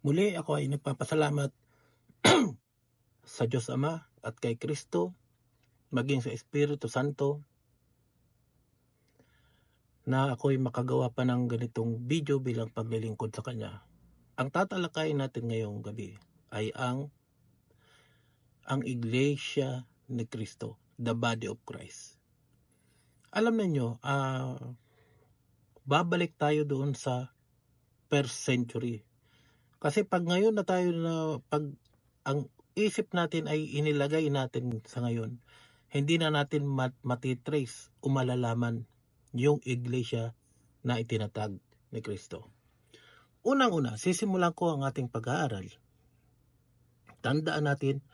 Muli ako ay nagpapasalamat sa Diyos Ama at kay Kristo, maging sa Espiritu Santo, na ako'y makagawa pa ng ganitong video bilang paglilingkod sa Kanya. Ang tatalakayin natin ngayong gabi ay ang ang Iglesia ni Kristo, the body of Christ. Alam niyo, ah babalik tayo doon sa first century. Kasi pag ngayon na tayo na pag ang isip natin ay inilagay natin sa ngayon, hindi na natin mat matitrace o malalaman yung iglesia na itinatag ni Kristo. Unang-una, sisimulan ko ang ating pag-aaral. Tandaan natin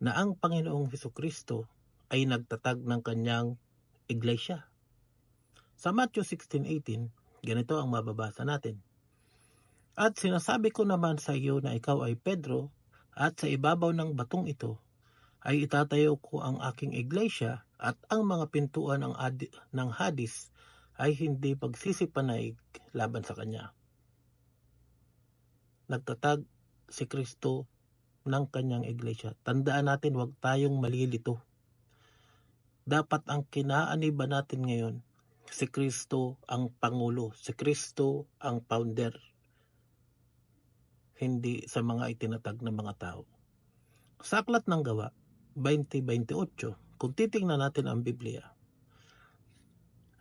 na ang Panginoong Heso Kristo ay nagtatag ng kanyang iglesia. Sa Matthew 16:18, ganito ang mababasa natin. At sinasabi ko naman sa iyo na ikaw ay Pedro, at sa ibabaw ng batong ito ay itatayo ko ang aking iglesia at ang mga pintuan ng, adi, ng hadis ay hindi pagsisipanay laban sa kanya. Nagtatag si Kristo ng kanyang iglesia. Tandaan natin huwag tayong malilito. Dapat ang kinaaniba natin ngayon, si Kristo ang Pangulo, si Kristo ang founder hindi sa mga itinatag ng mga tao. Sa aklat ng gawa, 2028, kung titingnan natin ang Biblia,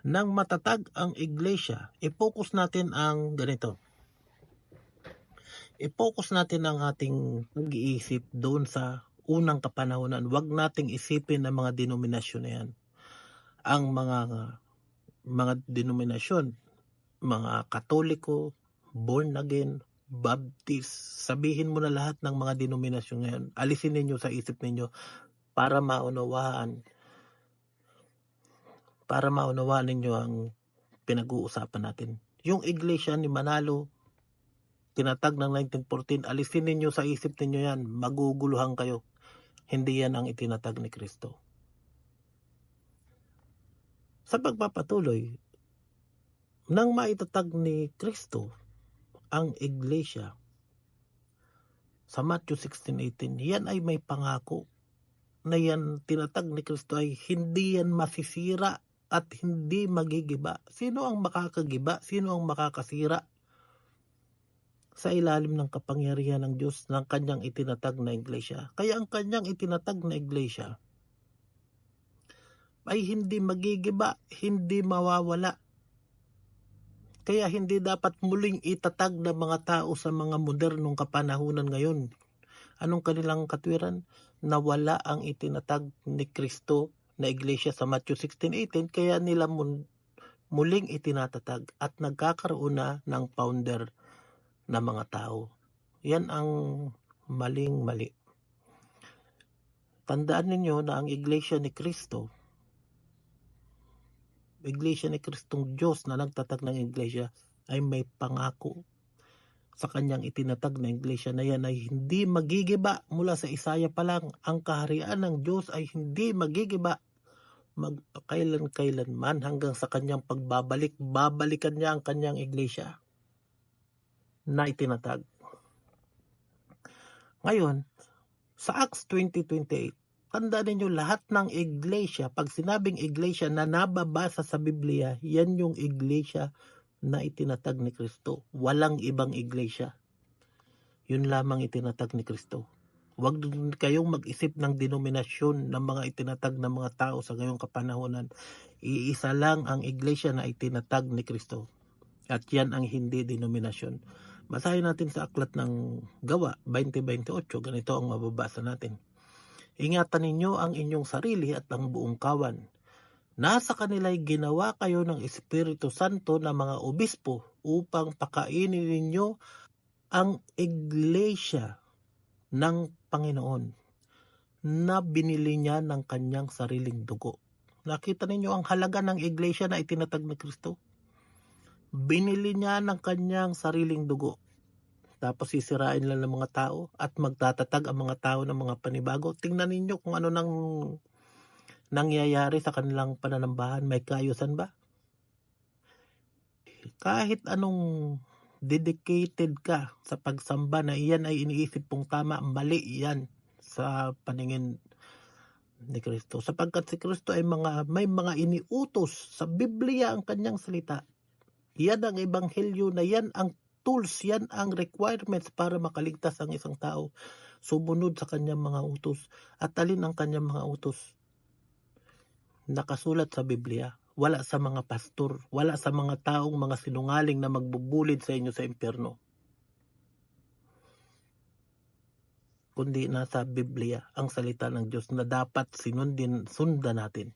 nang matatag ang iglesia, i-focus natin ang ganito. I-focus natin ang ating pag-iisip doon sa unang kapanahonan. Huwag nating isipin ang mga denominasyon na yan. Ang mga mga denominasyon, mga katoliko, born again, Baptist, sabihin mo na lahat ng mga denominasyon ngayon. Alisin ninyo sa isip ninyo para maunawaan para maunawaan ninyo ang pinag-uusapan natin. Yung iglesia ni Manalo, tinatag ng 1914, alisin ninyo sa isip ninyo yan, maguguluhan kayo. Hindi yan ang itinatag ni Kristo. Sa pagpapatuloy, nang maitatag ni Kristo ang iglesia sa Matthew 16:18 yan ay may pangako na yan tinatag ni Kristo ay hindi yan masisira at hindi magigiba. Sino ang makakagiba? Sino ang makakasira? Sa ilalim ng kapangyarihan ng Diyos ng kanyang itinatag na iglesia. Kaya ang kanyang itinatag na iglesia ay hindi magigiba, hindi mawawala, kaya hindi dapat muling itatag ng mga tao sa mga modernong kapanahunan ngayon. Anong kanilang katwiran? Nawala ang itinatag ni Kristo na iglesia sa Matthew 16:18 kaya nila muling itinatatag at nagkakaroon na ng founder na mga tao. Yan ang maling mali. Tandaan ninyo na ang iglesia ni Kristo iglesia ni Kristong Diyos na nagtatag ng iglesia ay may pangako sa kanyang itinatag na iglesia na yan ay hindi magigiba mula sa Isaya pa lang. Ang kaharian ng Diyos ay hindi magigiba magpakailan-kailanman hanggang sa kanyang pagbabalik. Babalikan niya ang kanyang iglesia na itinatag. Ngayon, sa Acts 20.28, tandaan ninyo lahat ng iglesia, pag sinabing iglesia na nababasa sa Biblia, yan yung iglesia na itinatag ni Kristo. Walang ibang iglesia. Yun lamang itinatag ni Kristo. Huwag kayong mag-isip ng denominasyon ng mga itinatag ng mga tao sa ngayong kapanahonan. Iisa lang ang iglesia na itinatag ni Kristo. At yan ang hindi denominasyon. Basahin natin sa aklat ng gawa 2028. Ganito ang mababasa natin. Ingatan ninyo ang inyong sarili at ang buong kawan. Nasa kanila'y ginawa kayo ng Espiritu Santo na mga obispo upang pakainin ninyo ang iglesia ng Panginoon na binili niya ng kanyang sariling dugo. Nakita ninyo ang halaga ng iglesia na itinatag ni Kristo? Binili niya ng kanyang sariling dugo tapos sisirain lang ng mga tao at magtatatag ang mga tao ng mga panibago. Tingnan ninyo kung ano nang nangyayari sa kanilang pananambahan. May kaayusan ba? Kahit anong dedicated ka sa pagsamba na iyan ay iniisip pong tama, mali yan sa paningin ni Kristo. Sapagkat si Kristo ay mga, may mga iniutos sa Biblia ang kanyang salita. Yan ang ebanghelyo na yan ang tools, yan ang requirements para makaligtas ang isang tao. Sumunod sa kanyang mga utos. At alin ang kanyang mga utos? Nakasulat sa Biblia. Wala sa mga pastor. Wala sa mga taong mga sinungaling na magbubulid sa inyo sa impyerno. Kundi nasa Biblia ang salita ng Diyos na dapat sinundin, sundan natin.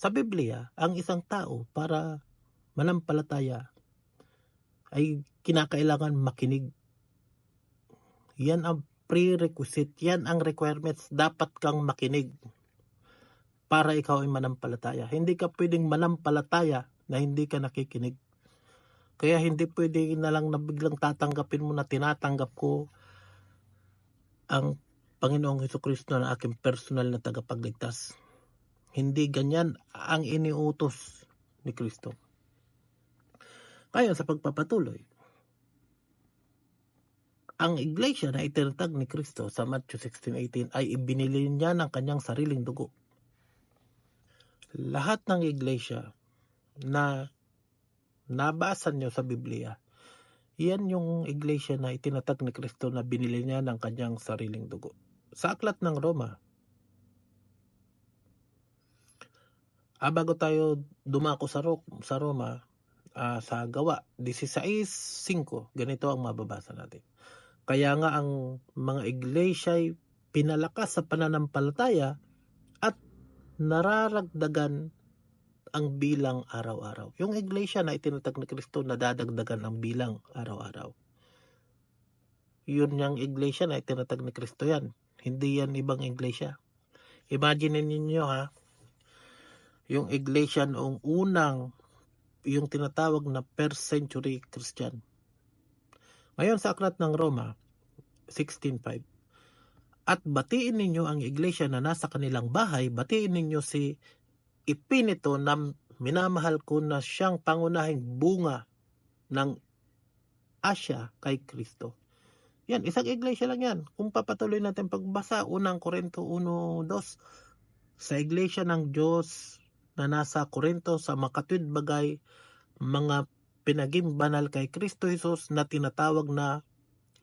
Sa Biblia, ang isang tao para manampalataya ay kinakailangan makinig. Yan ang prerequisite, yan ang requirements. Dapat kang makinig para ikaw ay manampalataya. Hindi ka pwedeng manampalataya na hindi ka nakikinig. Kaya hindi pwede na lang na biglang tatanggapin mo na tinatanggap ko ang Panginoong Heso Kristo na aking personal na tagapagligtas. Hindi ganyan ang iniutos ni Kristo. Kaya sa pagpapatuloy, ang iglesia na itinatag ni Kristo sa Matthew 16.18 ay ibinili niya ng kanyang sariling dugo. Lahat ng iglesia na nabasa niyo sa Biblia, yan yung iglesia na itinatag ni Kristo na binili niya ng kanyang sariling dugo. Sa aklat ng Roma, ah, bago tayo dumako sa, Ro- sa Roma, ah, sa gawa 16.5, ganito ang mababasa natin. Kaya nga ang mga iglesia ay pinalakas sa pananampalataya at nararagdagan ang bilang araw-araw. Yung iglesia na itinatag ni Kristo nadadagdagan ang bilang araw-araw. Yun yung iglesia na itinatag ni Kristo yan. Hindi yan ibang iglesia. Imagine ninyo ha, yung iglesia noong unang, yung tinatawag na first century Christian. Ngayon sa aklat ng Roma, 16.5, At batiin ninyo ang iglesia na nasa kanilang bahay, batiin ninyo si ipinito na minamahal ko na siyang pangunahing bunga ng Asya kay Kristo. Yan, isang iglesia lang yan. Kung papatuloy natin pagbasa, unang Korinto 1.2, sa iglesia ng Diyos na nasa Korinto sa makatwid bagay, mga pinaging banal kay Kristo Jesus na tinatawag na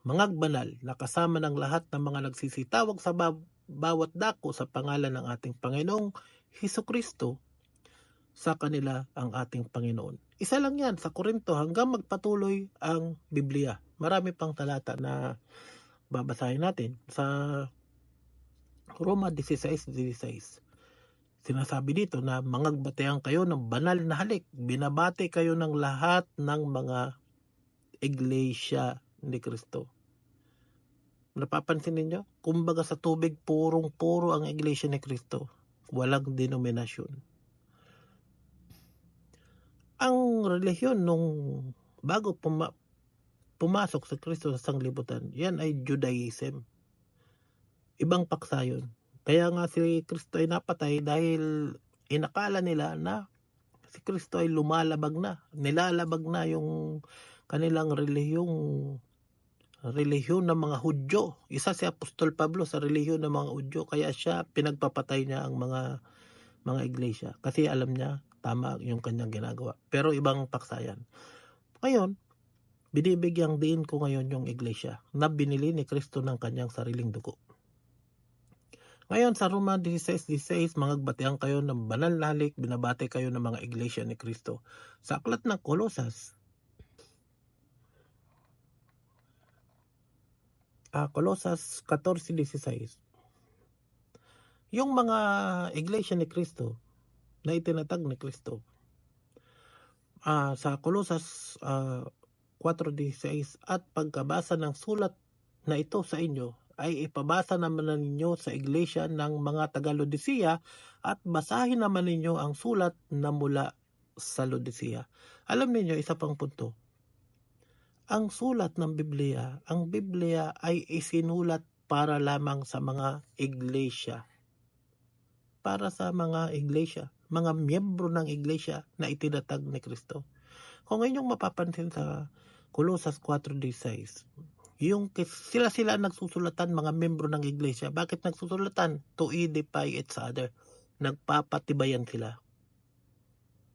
mga banal na kasama ng lahat ng mga nagsisitawag sa ba- bawat dako sa pangalan ng ating Panginoong Heso Kristo sa kanila ang ating Panginoon. Isa lang yan sa Korinto hanggang magpatuloy ang Biblia. Marami pang talata na babasahin natin sa Roma 16.16. Sinasabi dito na mangagbatehan kayo ng banal na halik. Binabati kayo ng lahat ng mga iglesia ni Kristo. Napapansin ninyo? Kumbaga sa tubig, purong-puro ang iglesia ni Kristo. Walang denominasyon. Ang relihiyon nung bago puma- pumasok sa Kristo sa sanglibutan, yan ay Judaism. Ibang paksa yun. Kaya nga si Kristo ay napatay dahil inakala nila na si Kristo ay lumalabag na. Nilalabag na yung kanilang relihiyong relihiyon ng mga Hudyo. Isa si Apostol Pablo sa relihiyon ng mga Hudyo kaya siya pinagpapatay niya ang mga mga iglesia kasi alam niya tama yung kanyang ginagawa. Pero ibang paksa yan. Ngayon, binibigyang din ko ngayon yung iglesia na binili ni Kristo ng kanyang sariling dugo. Ngayon sa Roma 16.16, mga batihan kayo ng banal na halik, binabati kayo ng mga iglesia ni Kristo. Sa aklat ng Kolosas, ah, Kolosas 14.16, yung mga iglesia ni Kristo na itinatag ni Kristo, ah, sa Kolosas ah, 4.16, at pagkabasa ng sulat na ito sa inyo, ay ipabasa naman na ninyo sa iglesia ng mga taga Laodicea at basahin naman ninyo ang sulat na mula sa Laodicea. Alam niyo isa pang punto. Ang sulat ng Biblia, ang Biblia ay isinulat para lamang sa mga iglesia. Para sa mga iglesia, mga miyembro ng iglesia na itinatag ni Kristo. Kung inyong mapapansin sa Colosas 4.16. Yung sila-sila nagsusulatan mga membro ng iglesia. Bakit nagsusulatan? To edify each other. Nagpapatibayan sila.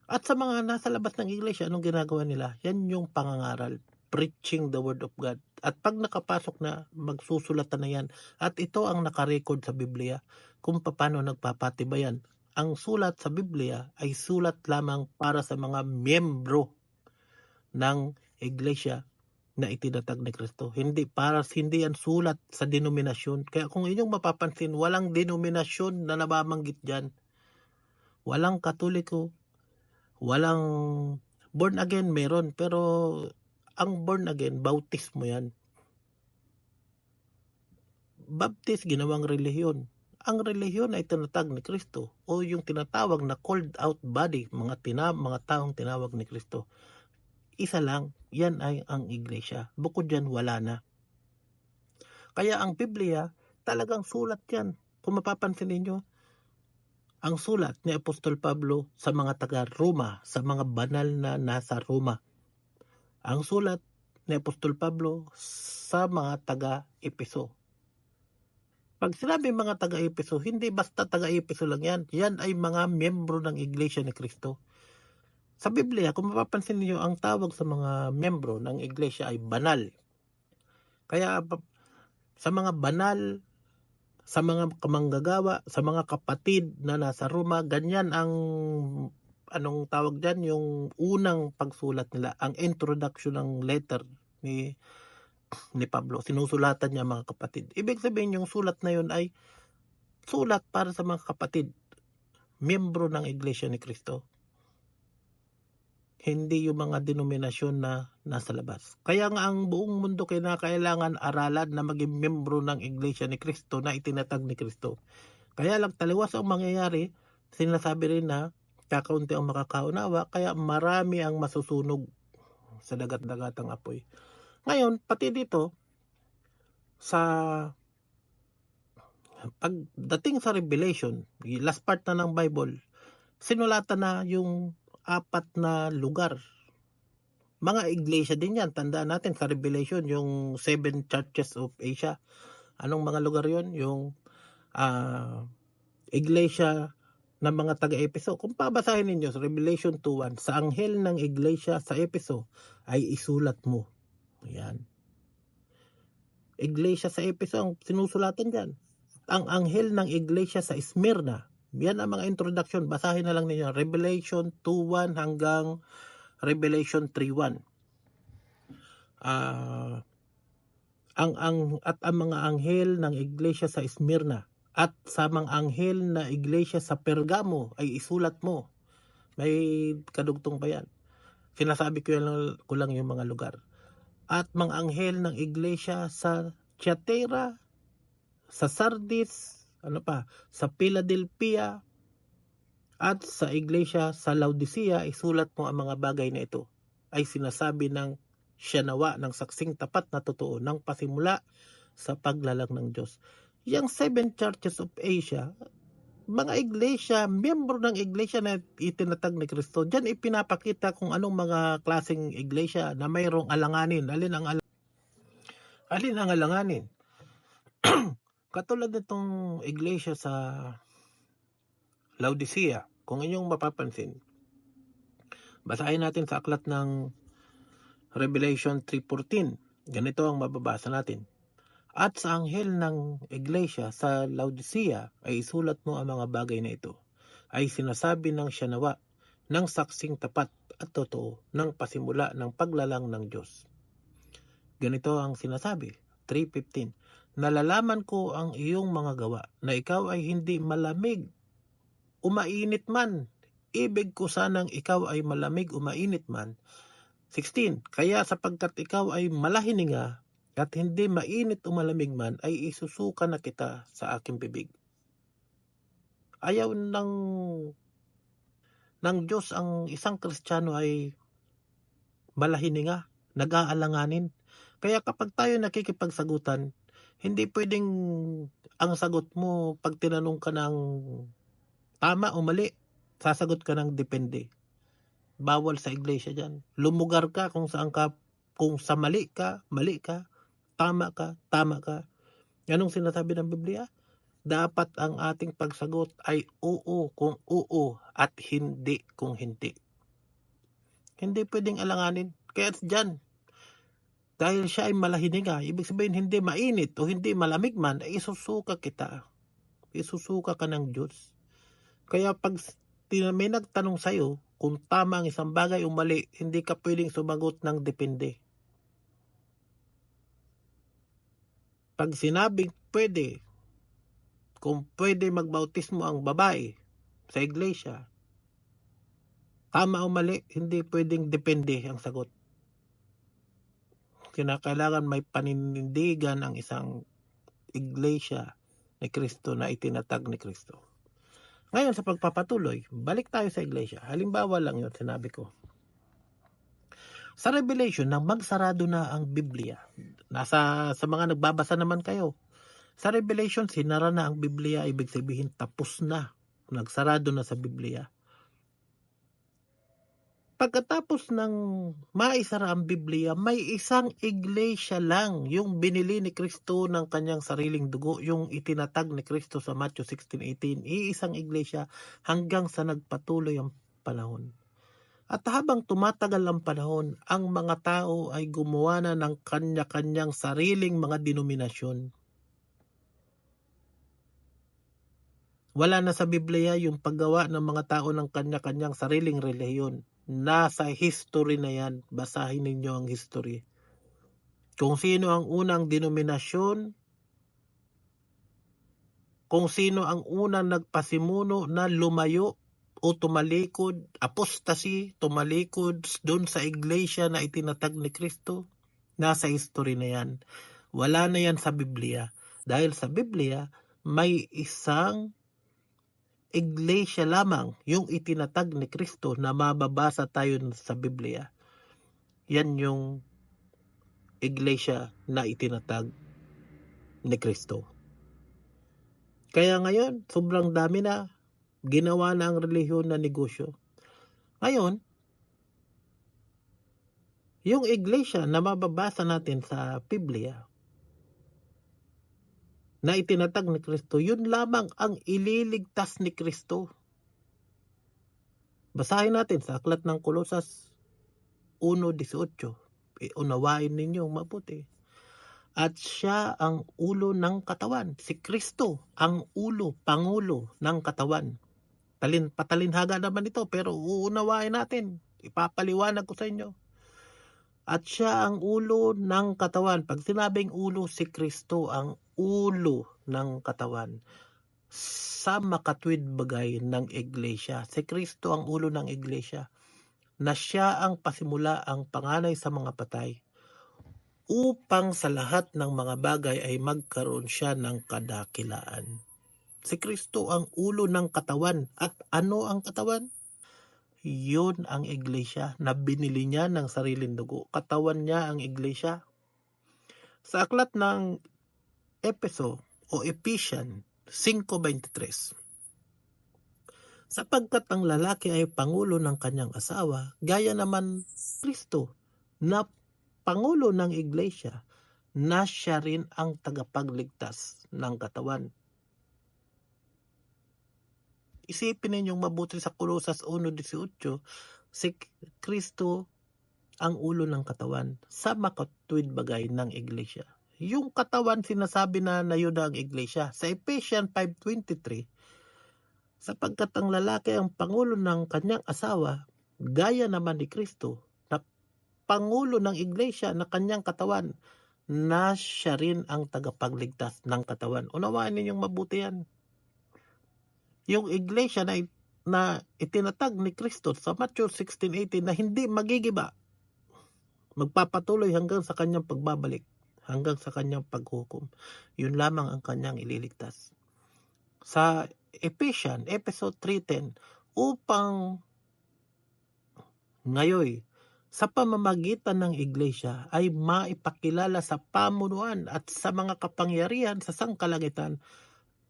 At sa mga nasa labas ng iglesia, anong ginagawa nila? Yan yung pangangaral. Preaching the word of God. At pag nakapasok na, magsusulatan na yan. At ito ang nakarecord sa Biblia kung paano nagpapatibayan. Ang sulat sa Biblia ay sulat lamang para sa mga miyembro ng iglesia na itinatag ni Kristo. Hindi para hindi yan sulat sa denominasyon. Kaya kung inyong mapapansin, walang denominasyon na nababanggit diyan. Walang katoliko, walang born again meron, pero ang born again, bautismo yan. Baptist, ginawang relihiyon. Ang relihiyon ay tinatag ni Kristo o yung tinatawag na called out body, mga, tina, mga taong tinawag ni Kristo isa lang, yan ay ang iglesia. Bukod dyan, wala na. Kaya ang Biblia, talagang sulat yan. Kung mapapansin ninyo, ang sulat ni Apostol Pablo sa mga taga-Roma, sa mga banal na nasa Roma. Ang sulat ni Apostol Pablo sa mga taga-Epeso. Pag sinabi mga taga-Epeso, hindi basta taga-Epeso lang yan. Yan ay mga miyembro ng Iglesia ni Kristo. Sa Biblia, kung mapapansin niyo ang tawag sa mga membro ng iglesia ay banal. Kaya sa mga banal, sa mga kamanggagawa, sa mga kapatid na nasa Roma, ganyan ang anong tawag diyan yung unang pagsulat nila, ang introduction ng letter ni ni Pablo. Sinusulatan niya mga kapatid. Ibig sabihin yung sulat na yun ay sulat para sa mga kapatid, miyembro ng Iglesia ni Kristo hindi yung mga denominasyon na nasa labas. Kaya nga ang buong mundo kinakailangan aralan na maging membro ng Iglesia ni Kristo na itinatag ni Kristo. Kaya lang taliwas ang mangyayari, sinasabi rin na kakaunti ang makakaunawa, kaya marami ang masusunog sa dagat-dagatang apoy. Ngayon, pati dito, sa pagdating sa Revelation, last part na ng Bible, sinulatan na yung apat na lugar. Mga iglesia din yan. Tandaan natin sa Revelation, yung seven churches of Asia. Anong mga lugar yon Yung uh, iglesia ng mga taga-Epeso. Kung pabasahin ninyo sa Revelation 2.1, sa anghel ng iglesia sa Epeso ay isulat mo. Ayan. Iglesia sa Epeso ang sinusulatan dyan. Ang anghel ng iglesia sa Smyrna yan ang mga introduction. Basahin na lang ninyo. Revelation 2.1 hanggang Revelation 3.1. Ah... Uh, ang ang at ang mga anghel ng iglesia sa Smyrna at sa mga anghel na iglesia sa Pergamo ay isulat mo. May kadugtong pa yan. Sinasabi ko, yan, ko lang yung mga lugar. At mga anghel ng iglesia sa Tiatira, sa Sardis, ano pa, sa Philadelphia at sa iglesia sa Laodicea, isulat mo ang mga bagay na ito ay sinasabi ng siya nawa ng saksing tapat na totoo ng pasimula sa paglalang ng Diyos. Yang seven churches of Asia, mga iglesia, miyembro ng iglesia na itinatag ni Kristo, diyan ipinapakita kung anong mga klaseng iglesia na mayroong alanganin. Alin ang al alin ang alanganin? Katulad nitong iglesia sa Laodicea, kung inyong mapapansin, basahin natin sa aklat ng Revelation 3.14. Ganito ang mababasa natin. At sa anghel ng iglesia sa Laodicea ay isulat mo ang mga bagay na ito. Ay sinasabi ng siyanawa ng saksing tapat at totoo ng pasimula ng paglalang ng Diyos. Ganito ang sinasabi. 3.15 Nalalaman ko ang iyong mga gawa na ikaw ay hindi malamig, umainit man. Ibig ko sanang ikaw ay malamig, umainit man. 16. Kaya sapagkat ikaw ay malahininga at hindi mainit o malamig man, ay isusuka na kita sa aking bibig. Ayaw ng ng Diyos ang isang Kristiyano ay malahininga, nag-aalanganin. Kaya kapag tayo nakikipagsagutan, hindi pwedeng ang sagot mo pag tinanong ka ng tama o mali, sasagot ka ng depende. Bawal sa iglesia dyan. Lumugar ka kung saan ka Kung sa mali ka, mali ka. Tama ka, tama ka. Anong sinasabi ng Biblia? Dapat ang ating pagsagot ay oo kung oo at hindi kung hindi. Hindi pwedeng alanganin. Kaya dyan, dahil siya ay malahininga, ibig sabihin hindi mainit o hindi malamig man, ay isusuka kita. Isusuka ka ng Diyos. Kaya pag may nagtanong sa'yo kung tama ang isang bagay o mali, hindi ka pwedeng sumagot ng depende. Pag sinabing pwede, kung pwede magbautismo ang babae sa iglesia, tama o mali, hindi pwedeng depende ang sagot. Kinakailangan may paninindigan ang isang iglesia ni Kristo na itinatag ni Kristo. Ngayon sa pagpapatuloy, balik tayo sa iglesia. Halimbawa lang yun, sinabi ko. Sa Revelation, nang magsarado na ang Biblia, nasa sa mga nagbabasa naman kayo, sa Revelation, sinara na ang Biblia, ibig sabihin tapos na. Nagsarado na sa Biblia. Pagkatapos ng maisara ang Biblia, may isang iglesia lang yung binili ni Kristo ng kanyang sariling dugo, yung itinatag ni Kristo sa Matthew 16:18. Iisang iglesia hanggang sa nagpatuloy ang panahon. At habang tumatagal ang panahon, ang mga tao ay gumawa na ng kanya-kanyang sariling mga denominasyon. Wala na sa Biblia yung paggawa ng mga tao ng kanya-kanyang sariling relihiyon nasa history na yan. Basahin ninyo ang history. Kung sino ang unang denominasyon, kung sino ang unang nagpasimuno na lumayo o tumalikod, apostasy, tumalikod doon sa iglesia na itinatag ni Kristo, nasa history na yan. Wala na yan sa Biblia. Dahil sa Biblia, may isang iglesia lamang yung itinatag ni Kristo na mababasa tayo sa Biblia. Yan yung iglesia na itinatag ni Kristo. Kaya ngayon, sobrang dami na ginawa na ang relihiyon na negosyo. Ngayon, yung iglesia na mababasa natin sa Biblia, na itinatag ni Kristo, yun lamang ang ililigtas ni Kristo. Basahin natin sa aklat ng Kolosas 1.18. Unawain ninyo mabuti. At siya ang ulo ng katawan. Si Kristo ang ulo, pangulo ng katawan. Talin, patalinhaga naman ito pero uunawain natin. Ipapaliwanag ko sa inyo. At siya ang ulo ng katawan. Pag sinabing ulo, si Kristo ang ulo ng katawan sa makatwid bagay ng iglesia. Si Kristo ang ulo ng iglesia na siya ang pasimula ang panganay sa mga patay upang sa lahat ng mga bagay ay magkaroon siya ng kadakilaan. Si Kristo ang ulo ng katawan. At ano ang katawan? Yun ang iglesia na binili niya ng sariling dugo. Katawan niya ang iglesia. Sa aklat ng Epeso o Ephesian 5.23 Sapagkat ang lalaki ay pangulo ng kanyang asawa, gaya naman Kristo na pangulo ng iglesia, na siya rin ang tagapagligtas ng katawan isipin ninyong mabuti sa Kolosas 1.18, si Kristo ang ulo ng katawan sa makatwid bagay ng iglesia. Yung katawan sinasabi na na yun ang iglesia. Sa Ephesians 5.23, sapagkat ang lalaki ang pangulo ng kanyang asawa, gaya naman ni Kristo, na pangulo ng iglesia na kanyang katawan, na siya rin ang tagapagligtas ng katawan. Unawaan ninyong mabuti yan yung iglesia na, na itinatag ni Kristo sa Matthew 16:18 na hindi magigiba magpapatuloy hanggang sa kanyang pagbabalik hanggang sa kanyang paghukom yun lamang ang kanyang ililigtas sa Ephesians episode 3:10 upang ngayon sa pamamagitan ng iglesia ay maipakilala sa pamunuan at sa mga kapangyarihan sa sangkalangitan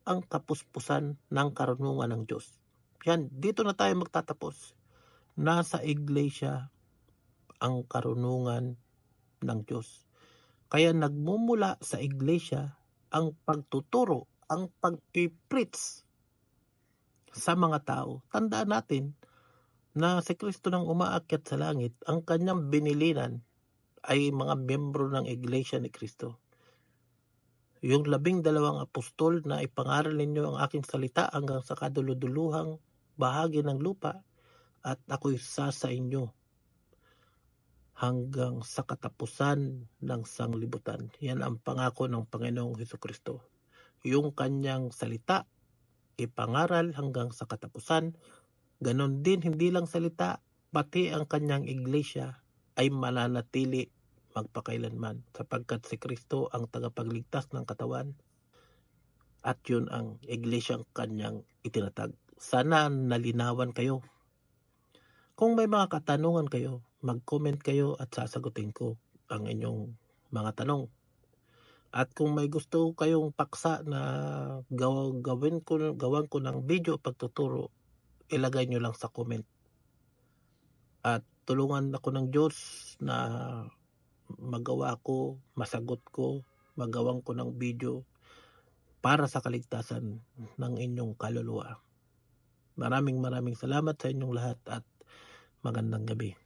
ang kapuspusan ng karunungan ng Diyos. Yan, dito na tayo magtatapos. Nasa iglesia ang karunungan ng Diyos. Kaya nagmumula sa iglesia ang pagtuturo, ang pagpipreach sa mga tao. Tandaan natin na si Kristo nang umaakyat sa langit, ang kanyang binilinan ay mga miyembro ng iglesia ni Kristo. Yung labing dalawang apostol na ipangaral ninyo ang aking salita hanggang sa kaduluduluhang bahagi ng lupa at ako'y sa sa inyo hanggang sa katapusan ng sanglibutan. Yan ang pangako ng Panginoong Heso Kristo. Yung kanyang salita, ipangaral hanggang sa katapusan. Ganon din, hindi lang salita, pati ang kanyang iglesia ay mananatili magpakailanman sapagkat si Kristo ang tagapagligtas ng katawan at yun ang iglesyang kanyang itinatag. Sana nalinawan kayo. Kung may mga katanungan kayo, mag-comment kayo at sasagutin ko ang inyong mga tanong. At kung may gusto kayong paksa na gaw- gawin ko, gawan ko ng video pagtuturo, ilagay nyo lang sa comment. At tulungan ako ng Diyos na magawa ko, masagot ko, magawan ko ng video para sa kaligtasan ng inyong kaluluwa. Maraming maraming salamat sa inyong lahat at magandang gabi.